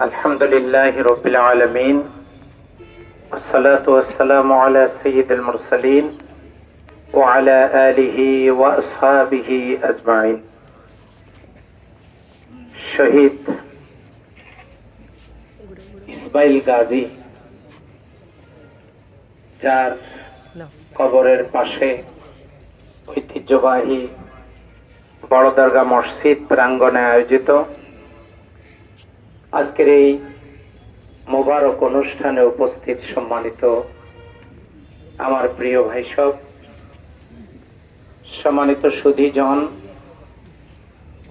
الحمد لله رب العالمين والصلاة والسلام على سيد المرسلين وعلى آله وأصحابه أجمعين শহীদ ইসমাইল গাজী যার কবরের পাশে ঐতিহ্যবাহী বড় দরগা মসজিদ প্রাঙ্গণে আয়োজিত আজকের এই মোবারক অনুষ্ঠানে উপস্থিত সম্মানিত আমার প্রিয় ভাই সব, সম্মানিত সুধীজন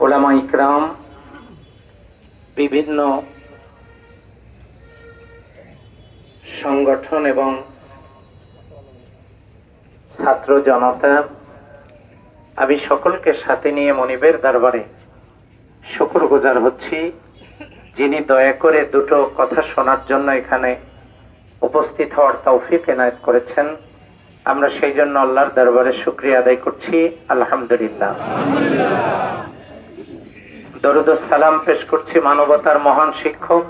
ওলামা ইকরাম, বিভিন্ন সংগঠন এবং ছাত্র জনতা, আমি সকলকে সাথে নিয়ে মনিবের দরবারে শুকুর গুজার হচ্ছি। যিনি দয়া করে দুটো কথা শোনার জন্য এখানে উপস্থিত হওয়ার তৌফিক এনায়ত করেছেন। আমরা সেই জন্য আল্লাহর দরবারে শুক্রিয়া আদায় করছি। আলহামদুলিল্লাহ। সালাম পেশ করছি মানবতার মহান শিক্ষক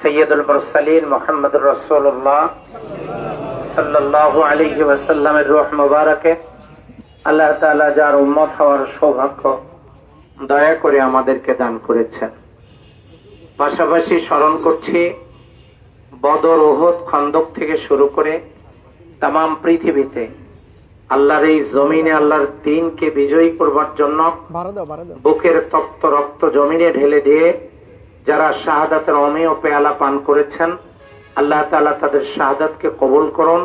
সৈয়দুল মুরসালিন মোহাম্মদুর রসুল্লাহ সাল্লাল্লাহু আলাইহি ওয়াসাল্লামের রূহ মুবারকে। আল্লাহ তাআলা যার উম্মত হওয়ার সৌভাগ্য দয়া করে আমাদেরকে দান করেছেন। পাশাপাশি স্মরণ করছি বদর ওহদ খন্দক থেকে শুরু করে তাম পৃথিবীতে আল্লাহর এই জমিনে আল্লাহর দিনকে বিজয়ী করবার জন্য বুকের তপ্ত রক্ত জমিনে ঢেলে দিয়ে যারা শাহাদাতের অমেয় পেয়ালা পান করেছেন আল্লাহ তাআলা তাদের শাহাদাতকে কবুল করুন।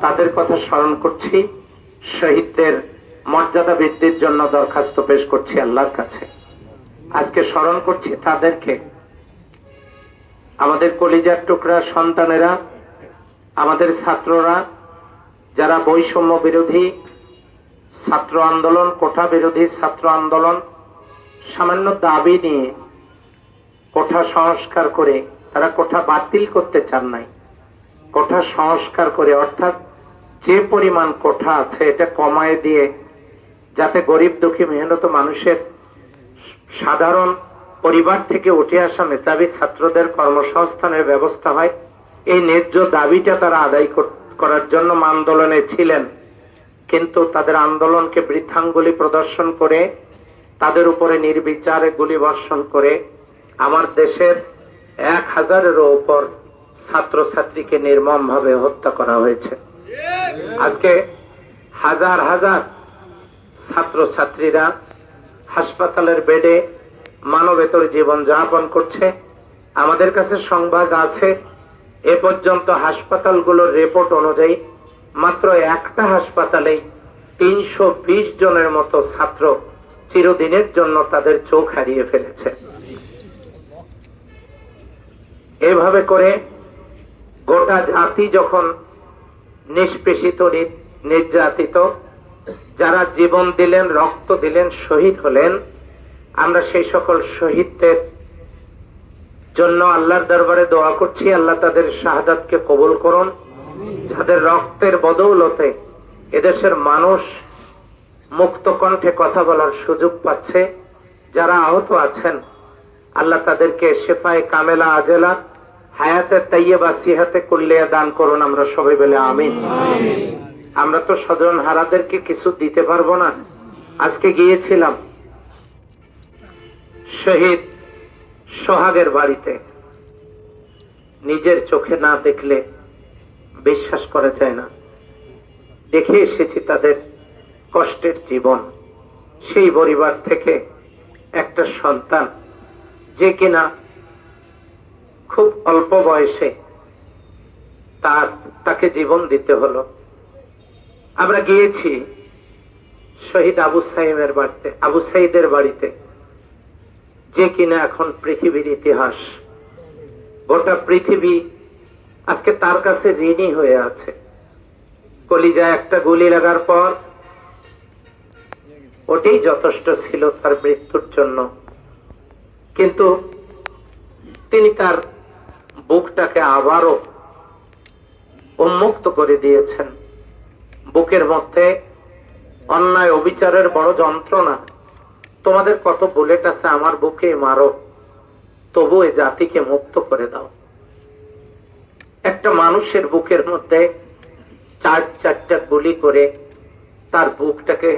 তাদের কথা স্মরণ করছি শহীদদের মর্যাদা বৃদ্ধির জন্য দরখাস্ত পেশ করছি আল্লাহর কাছে। আজকে স্মরণ করছি তাদেরকে আমাদের কলিজার টুকরা সন্তানেরা, আমাদের ছাত্ররা, যারা বৈষম্য বিরোধী, ছাত্র আন্দোলন, কোঠা বিরোধী ছাত্র আন্দোলন, সামান্য দাবি নিয়ে কোঠা সংস্কার করে তারা কোঠা বাতিল করতে চান নাই। কোঠা সংস্কার করে, অর্থাৎ যে পরিমাণ কোঠা আছে এটা কমায় দিয়ে যাতে গরিব দুঃখী মেহনত মানুষের সাধারণ পরিবার থেকে উঠে আসা মেধাবী ছাত্রদের কর্মসংস্থানের ব্যবস্থা হয়। এই ন্যায্য দাবিটা তারা আদায় করার জন্য আন্দোলনে ছিলেন। কিন্তু তাদের আন্দোলনকে বৃদ্ধাঙ্গুলি প্রদর্শন করে, তাদের উপরে নির্বিচারে গুলি বর্ষণ করে, আমার দেশের এক হাজারেরও উপর ছাত্রছাত্রীকে নির্মমভাবে হত্যা করা হয়েছে। আজকে হাজার হাজার ছাত্রছাত্রীরা হাসপাতালের বেডে মানবেতর জীবন যাপন করছে। আমাদের কাছে সংবাদ আছে, এ পর্যন্ত হাসপাতালগুলোর রিপোর্ট অনুযায়ী মাত্র একটা হাসপাতালেই তিনশো বিশ জনের মতো ছাত্র চিরদিনের জন্য তাদের চোখ হারিয়ে ফেলেছে। এভাবে করে গোটা জাতি যখন নিষ্পেষিত, নির্যাতিত, যারা জীবন দিলেন, রক্ত দিলেন, শহীদ হলেন আমরা সেই সকল শহীদদের জন্য আল্লাহর দরবারে দোয়া করছি। আল্লাহ তাদের শাহাদাতকে কবুল করুন। যাদের রক্তের বদৌলতে এদেশের মানুষ মুক্ত কণ্ঠে কথা বলার সুযোগ পাচ্ছে যারা আহত আছেন আল্লাহ তাদেরকে শেফায় কামেলা আজেলা হায়াতে তাইয়েবা সিহাতে কুল্লিয়া দান করুন আমরা সবাই বলে আমিন। আমরা তো সাধারণ হারাদেরকে কিছু দিতে পারব না। আজকে গিয়েছিলাম। শহীদ সোহাগের বাড়িতে নিজের চোখে না দেখলে বিশ্বাস করা যায় না। দেখে এসেছি তাদের কষ্টের জীবন। সেই পরিবার থেকে একটা সন্তান যে কিনা খুব অল্প বয়সে তার, তাকে জীবন দিতে হলো। আমরা গিয়েছি শহীদ আবু সাইমের বাড়িতে, আবু সাইদের বাড়িতে। যে কিনা এখন পৃথিবীর ইতিহাস। গোটা পৃথিবী আজকে তার কাছে ঋণী হয়ে আছে। কলিজায় একটা গুলি লাগার পর ওটাই যথেষ্ট ছিল তার মৃত্যুর জন্য। কিন্তু তিনি তার বুকটাকে আবারও উন্মুক্ত করে দিয়েছেন। বুকের মধ্যে অন্যায়, অবিচারের বড় যন্ত্রণা তোমাদের কত বুলেট আছে আমার বুকে মারো, তবু এ জাতিকে মুক্ত করে দাও। একটা মানুষের বুকের মধ্যে চার চারটা গুলি করে তার বুকটাকে